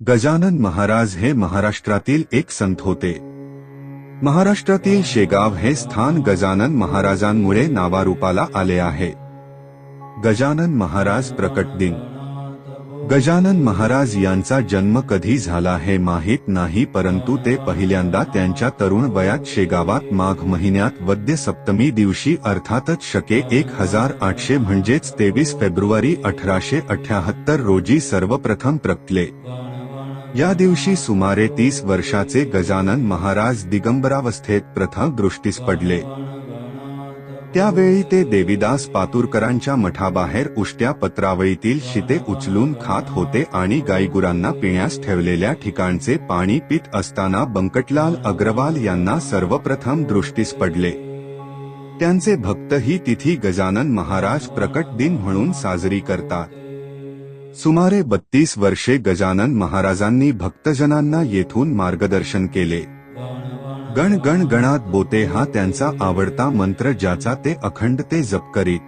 गजानन महाराज हे महाराष्ट्रातील एक संत होते. महाराष्ट्रातील शेगाव हे स्थान गजानन महाराजांमुळे नावारूपाला आले आहे. गजानन महाराज प्रकट दिन. गजानन महाराज यांचा जन्म कधी झाला हे माहीत नाही परंतु ते पहिल्यांदा त्यांच्या तरुण वयात शेगावात माघ महिन्यात वद्य सप्तमी दिवशी अर्थातच शके एक हजार आठशे म्हणजेच तेवीस फेब्रुवारी अठराशे अठ्याहत्तर रोजी सर्वप्रथम प्रकटले या दिवशी सुमारे तीस वर्षाचे गजानन महाराज दिगंबरावस्थेत प्रथम दृष्टीस पडले. त्यावेळी ते देवीदास पातुरकरांच्या मठाबाहेर उष्ट्या पत्रावळीतील शिते उचलून खात होते आणि गायगुरांना पिण्यास ठेवलेल्या ठिकाणचे पाणी पित असताना बंकटलाल अग्रवाल यांना सर्वप्रथम दृष्टीस पडले. त्यांचे भक्तही तिथी गजानन महाराज प्रकट दिन म्हणून साजरी करतात. सुमारे बत्तीस वर्षे गजानन महाराजांनी भक्तजनांना येथून मार्गदर्शन केले. गण गण गणात बोते हा त्यांचा आवडता मंत्र ज्याचा ते अखंड ते जप करीत.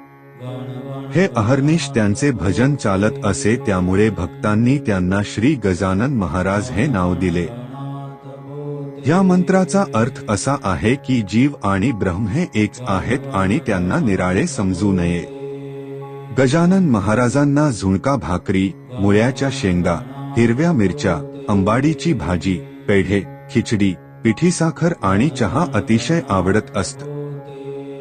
हे अहर्निश त्यांचे भजन चालत असे त्यामुळे भक्तांनी त्यांना श्री गजानन महाराज हे नाव दिले. या मंत्राचा अर्थ असा आहे की जीव आणि ब्रह्म हे एक आहेत आणि त्यांना निराळे समजू नये. गजानन महाराजांना झुणका भाकरी मुळ्याच्या शेंगा हिरव्या मिरच्या अंबाडीची भाजी पेढे खिचडी पिठी साखर आणि चहा अतिशय आवडत असत.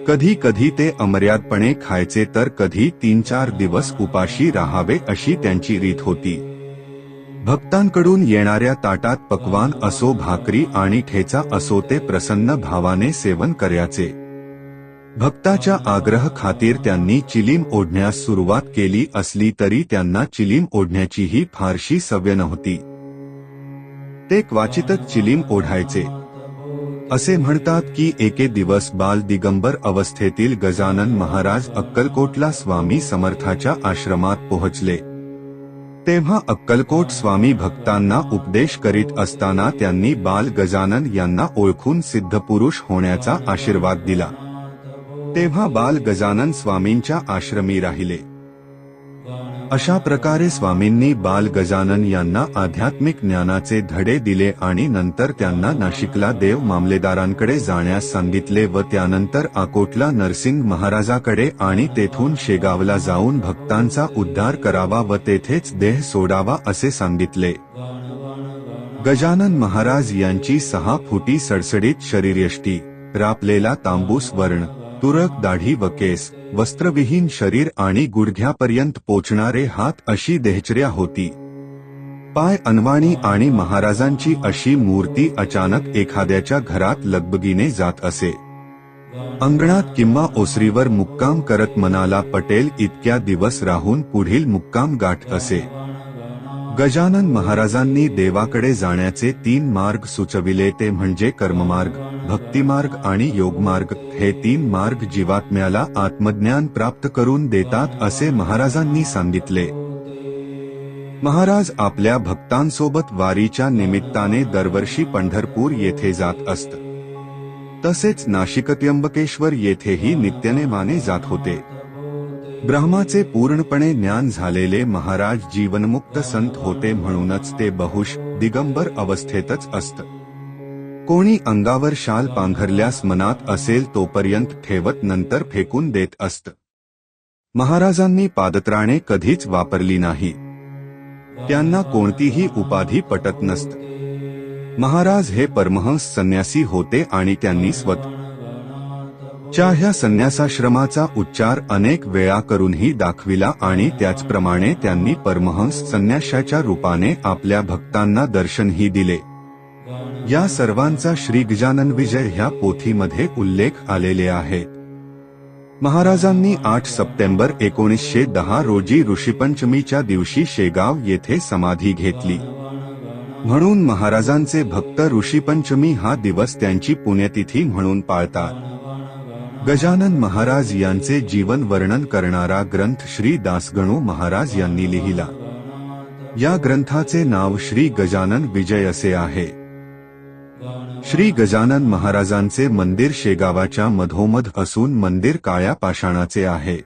कधी कधी ते अमर्यादपणे खायचे तर कधी तीन चार दिवस उपाशी राहावे अशी त्यांची रीत होती. भक्तांकडून येणाऱ्या ताटात पकवान असो भाकरी आणि ठेचा असो ते प्रसन्न भावाने सेवन करायचे. भक्ताच्या आग्रह खातीर त्यांनी चिलीम ओढण्यास सुरुवात केली असली तरी त्यांना चिलीम ओढण्याचीही फारशी सवय नव्हती. ते क्वाचितच चिलीम ओढायचे. असे म्हणतात की एके दिवस बाल दिगंबर अवस्थेतील गजानन महाराज अक्कलकोटला स्वामी समर्थाच्या आश्रमात पोहोचले. तेव्हा अक्कलकोट स्वामी भक्तांना उपदेश करीत असताना त्यांनी बाल गजानन यांना ओळखून सिद्धपुरुष होण्याचा आशीर्वाद दिला. तेव्हा बाल गजानन स्वामींच्या आश्रमी राहिले. अशा प्रकारे स्वामींनी बाल गजानन यांना आध्यात्मिक ज्ञानाचे धडे दिले आणि नंतर त्यांना नाशिकला देव मामलेदारांकडे जाण्यास सांगितले व त्यानंतर आकोटला नरसिंग महाराजाकडे आणि तेथून शेगावला जाऊन भक्तांचा उद्धार करावा व तेथेच देह सोडावा असे सांगितले. गजानन महाराज यांची सहा फुटी सडसडीत शरीरयष्टी रापलेला तांबूस वर्ण तुरक दाढी व केस वस्त्रविहीन शरीर आणि गुडघ्यापर्यंत पोचणारे हात अशी देहचर्या होती. पाय अनवाणी आणि महाराजांची अशी मूर्ती अचानक एखाद्याच्या घरात लगबगीने जात असे. अंगणात किंवा ओसरीवर मुक्काम करत मनाला पटेल इतक्या दिवस राहून पुढील मुक्काम गाठ असे. गजानन महाराजांनी देवाकडे जाण्याचे तीन मार्ग सुचविले ते म्हणजे कर्ममार्ग भक्तिमार्ग आणि योगमार्ग. हे तीन मार्ग जीवात्म्याला आत्मज्ञान प्राप्त करून देतात असे महाराजांनी सांगितले. महाराज आपल्या भक्तांसोबत वारीच्या निमित्ताने दरवर्षी पंढरपूर येथे जात असत. तसेच नाशिकत्यंबकेश्वर येथेही नित्यनेमाने जात होते. ब्रह्माचे पूर्णपणे ज्ञान झालेले महाराज जीवनमुक्त संत होते म्हणूनच ते बहुश दिगंबर अवस्थेतच असत. कोणी अंगावर शाल पांघरल्यास मनात असेल तोपर्यंत ठेवत नंतर फेकून देत असत. महाराजांनी पादत्राणे कधीच वापरली नाही. त्यांना कोणतीही उपाधी पटत नसत. महाराज हे परमहंस संन्यासी होते आणि त्यांनी स्वतः च्या ह्या संन्यासाश्रमाचा उच्चार अनेक वेळा करूनही दाखविला आणि त्याचप्रमाणे त्यांनी परमहंस संन्याशाच्या रूपाने आपल्या भक्तांना दर्शनही दिले. या सर्वांचा श्री गजानन विजय ह्या पोथीमध्ये उल्लेख आलेले आहे महाराजांनी आठ सप्टेंबर एकोणीसशे दहा रोजी ऋषीपंचमीच्या दिवशी शेगाव येथे समाधी घेतली. म्हणून महाराजांचे भक्त ऋषीपंचमी हा दिवस त्यांची पुण्यतिथी म्हणून पाळतात. गजानन महाराज यांचे जीवन वर्णन करणारा ग्रंथ श्री दासगणू महाराज यांनी लिहिला. या ग्रंथाचे नाव श्री गजानन विजय असे आहे. श्री गजानन महाराजांचे मंदिर शेगावाच्या मधोमध असून मंदिर काळ्या पाषाणाचे आहे.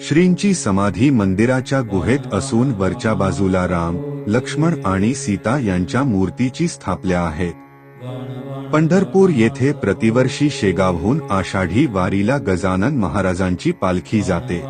श्रींची समाधी मंदिराच्या गुहेत असून वरच्या बाजूला राम लक्ष्मण आणि सीता यांच्या मूर्तीची स्थापल्या आहेत. पंढरपूर येथे प्रतिवर्षी शेगावहून आषाढी वारीला गजानन महाराजांची पालखी जाते.